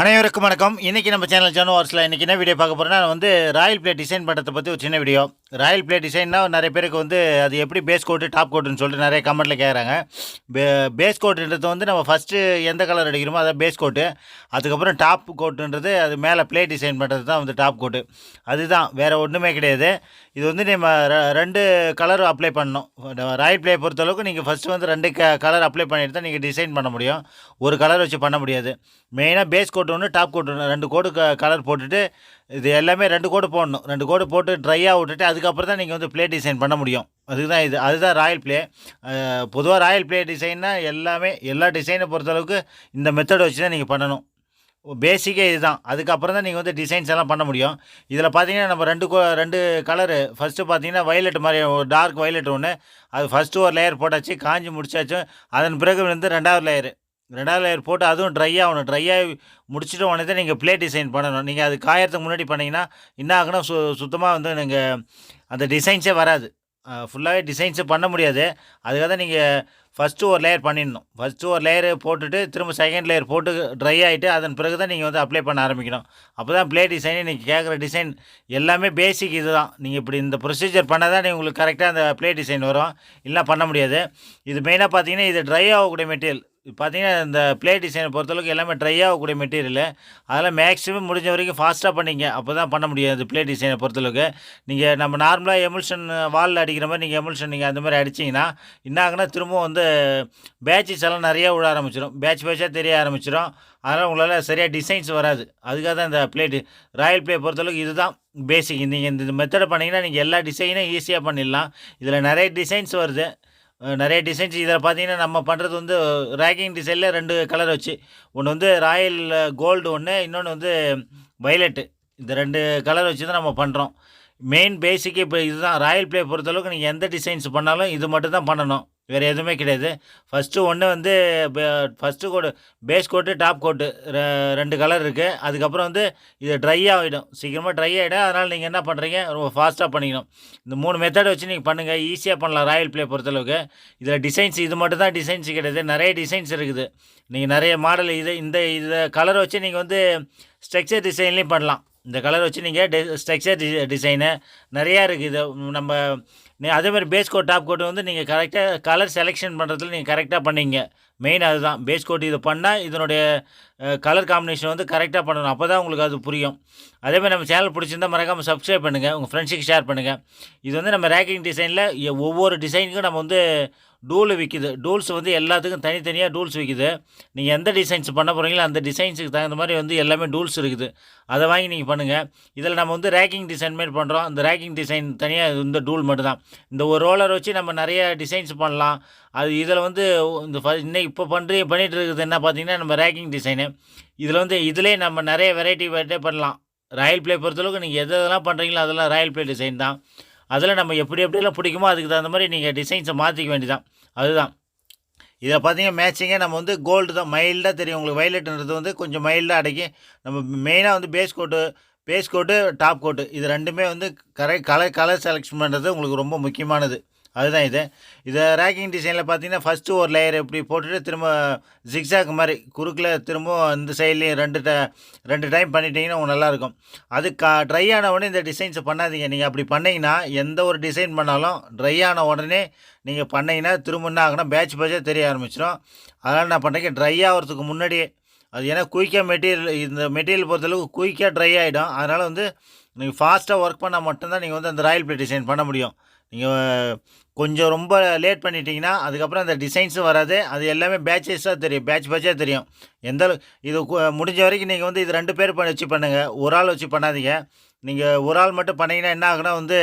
அனைவருக்கும் வணக்கம். இன்றைக்கி நம்ம சேனல் ஜானு இன்றைக்கி என்ன வீடியோ பார்க்க போகிறோன்னா வந்து ராயல் பிளேட் டிசைன் பண்ணுறதை பற்றி ஒரு சின்ன வீடியோ ராயல் பிளே டிசைன்னா நிறைய பேருக்கு வந்து அது எப்படி பேஸ் கோட்டு டாப் கோட்டுன்னு சொல்லிட்டு நிறைய கமெண்ட்டில் கேட்குறாங்க பே பேஸ் கோட்டுன்றது வந்து நம்ம ஃபஸ்ட்டு எந்த கலர் அடிக்கிறோமோ அதான் பேஸ் கோட்டு அதுக்கப்புறம் டாப் கோட்டுன்றது அது மேலே பிளே டிசைன் பண்ணுறது தான் வந்து டாப் கோட்டு அதுதான் வேறு ஒன்றுமே கிடையாது. இது வந்து நம்ம ரெண்டு கலர் அப்ளை பண்ணணும். ராயல் பிளே பொறுத்தளவுக்கு நீங்கள் ஃபஸ்ட்டு வந்து ரெண்டு க கலர் அப்ளை பண்ணிட்டு தான் நீங்கள் டிசைன் பண்ண முடியும். ஒரு கலர் வச்சு பண்ண முடியாது. மெயினாக பேஸ் கோட் ஒன்று டாப் கோட் ஒன்று ரெண்டு கோடு க கலர் போட்டுட்டு இது எல்லாமே ரெண்டு கோடு போடணும். ரெண்டு கோடு போட்டு ட்ரையாக விட்டுட்டு அதுக்கப்புறம் தான் நீங்கள் வந்து ப்ளே டிசைன் பண்ண முடியும். அதுதான் இது அதுதான் ராயல் ப்ளே பொதுவாக ராயல் ப்ளே டிசைன்னா எல்லாமே எல்லா டிசைனை பொறுத்தளவுக்கு இந்த மெத்தட் வச்சு தான் நீங்கள் பண்ணணும். பேசிக்கே இதுதான். அதுக்கப்புறம் தான் நீங்கள் வந்து டிசைன்ஸ் எல்லாம் பண்ண முடியும். இதில் பார்த்தீங்கன்னா நம்ம ரெண்டு கோ ரெண்டு கலரு ஃபஸ்ட்டு பார்த்தீங்கன்னா வயலட் மாதிரி ஒரு டார்க் வயலட் ஒன்று அது ஃபஸ்ட்டு ஒரு லேயர் போட்டாச்சு காஞ்சி முடிச்சாச்சும் அதன் பிறகு வந்து ரெண்டாவது லேயரு ரெண்டாவது லேயர் போட்டு அதுவும் ட்ரை ஆகணும். ட்ரை ஆகி முடிச்சுட்டு உடனே தான் நீங்கள் பிளேட் டிசைன் பண்ணணும். நீங்கள் அது காயறதுக்கு முன்னாடி பண்ணிங்கன்னா என்ன ஆகுனா சு சுத்தமாக வந்து நீங்கள் அந்த டிசைன்ஸே வராது. ஃபுல்லாகவே டிசைன்ஸே பண்ண முடியாது. அதுக்காக தான் நீங்கள் ஃபஸ்ட்டு ஒரு லேயர் பண்ணிடணும். ஃபஸ்ட்டு ஒரு லேயர் போட்டுட்டு திரும்ப செகண்ட் லேயர் போட்டு ட்ரை ஆகிட்டு அதன் பிறகு தான் நீங்கள் வந்து அப்ளை பண்ண ஆரம்பிக்கணும். அப்போ தான் ப்ளே டிசைன் நீங்கள் கேட்குற டிசைன் எல்லாமே பேசிக் இது தான் நீங்கள் இப்படி இந்த ப்ரொசீஜர் பண்ணால் தான் உங்களுக்கு கரெக்டாக அந்த பிளே டிசைன் வரும். இல்லை பண்ண முடியாது. இது மெயினாக பார்த்தீங்கன்னா இது ட்ரை ஆகக்கூடிய மெட்டீரியல் பார்த்தீங்கன்னா இந்த பிளே டிசைனை பொறுத்தளவுக்கு எல்லாமே ட்ரை ஆகக்கூடிய மெட்டீரியல் அதெல்லாம் மேக்ஸிமம் முடிஞ்ச வரைக்கும் ஃபாஸ்ட்டாக பண்ணிங்க. அப்போ தான் பண்ண முடியும் இந்த பிளே டிசைனை பொறுத்தளவுக்கு. நீங்கள் நம்ம நார்மலாக எமுல்ஷன் வாலில் அடிக்கிற மாதிரி நீங்கள் எமுல்ஷன் நீங்கள் அந்த மாதிரி அடிச்சிங்கன்னா என்ன ஆகுனா திரும்பவும் வந்து பேட்சஸ் எல்லாம் நிறைய விட ஆரம்பிச்சிடும் பேட்ச் பேட்சாக தெரிய ஆரம்பிச்சிடும் அதனால் உங்களால் சரியாக டிசைன்ஸ் வராது. அதுக்காக தான் இந்த பிளேட்டு ராயல் பிளே பொறுத்தளவுக்கு இதுதான் பேசிக் நீங்கள் இந்த மெத்தடை பண்ணிங்கன்னா நீங்கள் எல்லா டிசைனும் ஈஸியாக பண்ணிடலாம். இதில் நிறைய டிசைன்ஸ் வருது. நிறைய டிசைன்ஸ் இதில் பார்த்தீங்கன்னா நம்ம பண்ணுறது வந்து ரேக்கிங் டிசைனில் ரெண்டு கலர் வச்சு. ஒன்று வந்து ராயல் கோல்டு ஒன்று இன்னொன்று வந்து வைலட்டு இந்த ரெண்டு கலர் வச்சு தான் நம்ம பண்ணுறோம் மெயின் பேசிக்கே இப்போ இதுதான். ராயல் பிளே பொறுத்தளவுக்கு நீங்கள் எந்த டிசைன்ஸ் பண்ணாலும் இது மட்டும் தான் பண்ணணும். வேறு எதுவுமே கிடையாது. ஃபஸ்ட்டு ஒன்று வந்து first coat base coat top coat ரெண்டு கலர் இருக்குது அதுக்கப்புறம் வந்து இது ட்ரை ஆகிடும் சீக்கிரமாக ட்ரை ஆகிடும் அதனால் நீங்கள் என்ன பண்ணுறீங்க ரொம்ப ஃபாஸ்ட்டாக பண்ணிக்கணும். இந்த மூணு மெத்தடை வச்சு நீங்கள் பண்ணுங்கள் ஈஸியாக பண்ணலாம் ராயல் பிளே பொறுத்தளவுக்கு. இதில் டிசைன்ஸ் இது மட்டும் தான் டிசைன்ஸ் கிடையாது. நிறைய டிசைன்ஸ் இருக்குது. நீங்கள் நிறைய மாடல் இது இந்த இதை கலர் வச்சு நீங்கள் வந்து ஸ்ட்ரக்சர் டிசைன்லேயும் பண்ணலாம். இந்த கலர் வச்சு நீங்கள் டி ஸ்ட்ரக்சர் டி டிசைனு நிறையா இருக்குது நம்ம அதே மாதிரி பேஸ் கோட் டாப் கோட் வந்து நீங்கள் கரெக்டாக கலர் செலெக்ஷன் பண்ணுறதுல நீங்கள் கரெக்டாக பண்ணிங்க. மெயின் அதுதான். பேஸ் கோட் இது பண்ணால் இதனுடைய கலர் காம்பினேஷன் வந்து கரெக்டாக பண்ணணும். அப்போ தான் உங்களுக்கு அது புரியும். அதே மாதிரி நம்ம சேனல் பிடிச்சிருந்தா மறக்காமல் சப்ஸ்கிரைப் பண்ணுங்கள் உங்கள் ஃப்ரெண்ட்ஸுக்கு ஷேர் பண்ணுங்கள் இது வந்து நம்ம ரேக்கிங் டிசைனில் ஒவ்வொரு டிசைனுக்கும் நம்ம வந்து டூல் விற்கிது டூல்ஸ் வந்து எல்லாத்துக்கும் தனித்தனியாக டூல்ஸ் விற்கிது நீங்கள் எந்த டிசைன்ஸ் பண்ண போகிறீங்களோ அந்த டிசைன்ஸுக்கு தகுந்த மாதிரி வந்து எல்லாமே டூல்ஸ் இருக்குது. அதை வாங்கி நீங்கள் பண்ணுங்கள் இதில் நம்ம வந்து ரேக்கிங் டிசைன் மாதிரி பண்ணுறோம் அந்த ரேக்கிங் டிசைன் தனியாக இந்த டூல் மட்டும்தான் இந்த ஒரு ரோலர் வச்சு நம்ம நிறைய டிசைன்ஸ் பண்ணலாம். அது இதில் வந்து இந்த ஃப இன்னைக்கு இப்போ பண்ணுற பண்ணிகிட்டு இருக்குது என்ன பார்த்தீங்கன்னா நம்ம ரேக்கிங் டிசைனு. இதில் வந்து இதிலே நம்ம நிறைய வெரைட்டி வெரைட்டியாக பண்ணலாம். ராயல் பிளே பொறுத்தளவுக்கு நீங்கள் எது எதெல்லாம் பண்ணுறீங்களோ அதெல்லாம் ராயல் பிளே டிசைன் தான். அதில் நம்ம எப்படி எப்படியெல்லாம் பிடிக்குமோ அதுக்கு தகுந்த மாதிரி நீங்கள் டிசைன்ஸை மாற்றிக்க வேண்டியதான் அதுதான். இதை பார்த்தீங்கன்னா மேட்சிங்கே நம்ம வந்து கோல்டு தான் மைல்டாக தெரியும் உங்களுக்கு. வயலட்ன்றது வந்து கொஞ்சம் மைல்டாக அடைக்கி நம்ம மெயினாக வந்து base coat base coat top coat இது ரெண்டுமே வந்து கரெக்ட் கலர் கலர் செலெக்ஷன் பண்ணுறது உங்களுக்கு ரொம்ப முக்கியமானது. அதுதான் இது. இதை ரேக்கிங் டிசைனில் பார்த்தீங்கன்னா ஃபஸ்ட்டு ஒரு லேயர் இப்படி போட்டுட்டு திரும்ப ஜிக்ஸாக் மாதிரி குறுக்கில் திரும்ப இந்த சைட்லேயும் ரெண்டு ட ரெண்டு டைம் பண்ணிட்டீங்கன்னா உங்களுக்கு நல்லாயிருக்கும். அது கா ட்ரை ஆன உடனே இந்த டிசைன்ஸை பண்ணாதீங்க. நீங்கள் அப்படி பண்ணிங்கன்னா எந்த ஒரு டிசைன் பண்ணாலும் ட்ரை ஆன உடனே நீங்கள் பண்ணீங்கன்னா திரும்ப என்ன ஆகுனா பேட்ச் பேட்சாக தெரிய ஆரம்பிச்சிடும் அதனால் நான் பண்ணுறேன் ட்ரை ஆகிறதுக்கு முன்னாடியே அது ஏன்னா குயிக்காக மெட்டீரியல் இந்த மெட்டீரியல் பொறுத்தளவுக்கு குயிக்காக ட்ரை ஆகிடும் அதனால் வந்து நீங்கள் ஃபாஸ்ட்டாக ஒர்க் பண்ணால் மட்டும்தான் நீங்கள் வந்து அந்த ராயல் பிளே டிசைன் பண்ண முடியும். நீங்கள் கொஞ்சம் ரொம்ப லேட் பண்ணிட்டீங்கன்னா அதுக்கப்புறம் அந்த டிசைன்ஸும் வராது. அது எல்லாமே பேட்சஸாக தெரியும். பேட்ச் பேட்சாக தெரியும். எந்த இது முடிஞ்ச வரைக்கும் நீங்கள் வந்து இது ரெண்டு பேர் பண்ணி வச்சு பண்ணுங்கள் ஒரு ஆள் வச்சு பண்ணாதீங்க. நீங்கள் ஒரு ஆள் மட்டும் பண்ணிங்கன்னா என்ன ஆகுனா வந்து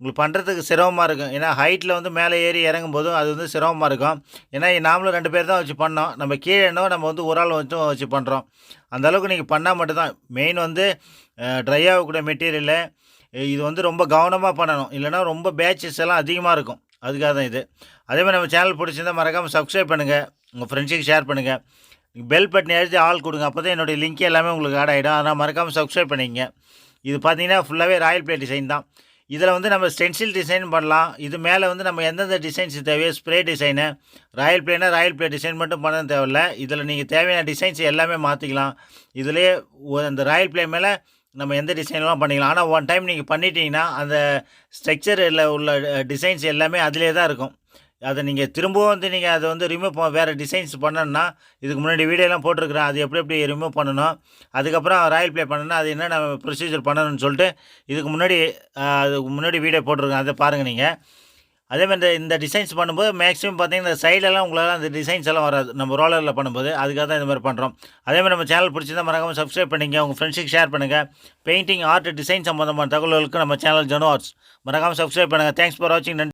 உங்களுக்கு பண்ணுறதுக்கு சிரமமாக இருக்கும். ஏன்னா ஹைட்டில் வந்து மேலே ஏறி இறங்கும் போதும் அது வந்து சிரமமாக இருக்கும். ஏன்னா நாமளும் ரெண்டு பேர் தான் வச்சு பண்ணோம். நம்ம கீழே என்னவோ நம்ம வந்து ஒரு ஆள் வச்சும் வச்சு பண்ணுறோம் அந்த அளவுக்கு நீங்கள் பண்ணால் மட்டும்தான். மெயின் வந்து ட்ரை ஆகக்கூடிய மெட்டீரியலு இது வந்து ரொம்ப கவனமாக பண்ணணும். இல்லைன்னா ரொம்ப பேட்சஸ் எல்லாம் அதிகமாக இருக்கும். அதுக்காக தான் இது. அதேமாதிரி நம்ம சேனல் பிடிச்சிருந்தா மறக்காமல் சப்ஸ்கிரைப் பண்ணுங்கள் உங்கள் ஃப்ரெண்ட்ஸுக்கு ஷேர் பண்ணுங்கள் பெல் பட்டன் எழுதி ஆள் கொடுங்க. அப்போ தான் என்னுடைய லிங்க் எல்லாமே உங்களுக்கு ஆட் ஆகிடும் அதனால் மறக்காமல் சப்ஸ்கிரைப் பண்ணிக்கங்க. இது பார்த்தீங்கன்னா ஃபுல்லாகவே ராயல் பிளே டிசைன் தான். இதில் வந்து நம்ம ஸ்டென்சில் டிசைன் பண்ணலாம். இது மேலே வந்து நம்ம எந்தெந்த டிசைன்ஸ் தேவையோ ஸ்ப்ரே டிசைனு ராயல் பிளேனா ராயல் பிளே டிசைன் மட்டும் பண்ண தேவையில்ல. இதில் நீங்கள் தேவையான டிசைன்ஸ் எல்லாமே மாற்றிக்கலாம் இதுலேயே அந்த ராயல் பிளே மேலே நம்ம எந்த டிசைன்லாம் பண்ணிக்கலாம். ஆனால் ஒன் டைம் நீங்கள் பண்ணிட்டீங்கன்னா அந்த ஸ்ட்ரக்சரில் உள்ள டிசைன்ஸ் எல்லாமே அதிலே தான் இருக்கும். அதை நீங்கள் திரும்பவும் வந்து நீங்கள் அதை வந்து ரிமூவ் வேறு டிசைன்ஸ் பண்ணணும்னா இதுக்கு முன்னாடி வீடியோலாம் போட்டிருக்கிறேன். அது எப்படி எப்படி ரிமூவ் பண்ணணும்? அதுக்கப்புறம் ராயல் ப்ளே பண்ணணும்னா அது என்னென்ன ப்ரொசீஜர் பண்ணணும்னு சொல்லிட்டு இதுக்கு முன்னாடி அதுக்கு முன்னாடி வீடியோ போட்டிருக்கேன். அதை பாருங்கள் நீங்கள் அதே மாதிரி இந்த- டிசைன்ஸ் பண்ணும்போது மேக்ஸிமம் பார்த்தீங்கன்னா இந்த சைடெல்லாம் உங்களால் அந்த டிசைன்ஸ் எல்லாம் வராது. நம்ம ரோலரில் பண்ணும்போது. அதுக்காக தான் இந்த மாதிரி பண்ணுறோம் அதே மாதிரி நம்ம சேனல் பிடிச்சிருந்தால் மறக்காமல் சப்ஸ்கிரைப் பண்ணிங்க உங்கள் ஃப்ரெண்ட்ஸுக்கு ஷேர் பண்ணுங்கள் பெயிண்டிங் ஆர்ட் டிசைன் சம்மந்தமான தகவல்களுக்கு நம்ம சேனல் ஜனோ ஆர்ட்ஸ் மறக்காமல் சப்ஸ்கிரைப் பண்ணுங்கள் தேங்க்ஸ் ஃபார் வாட்சிங் நன்றி.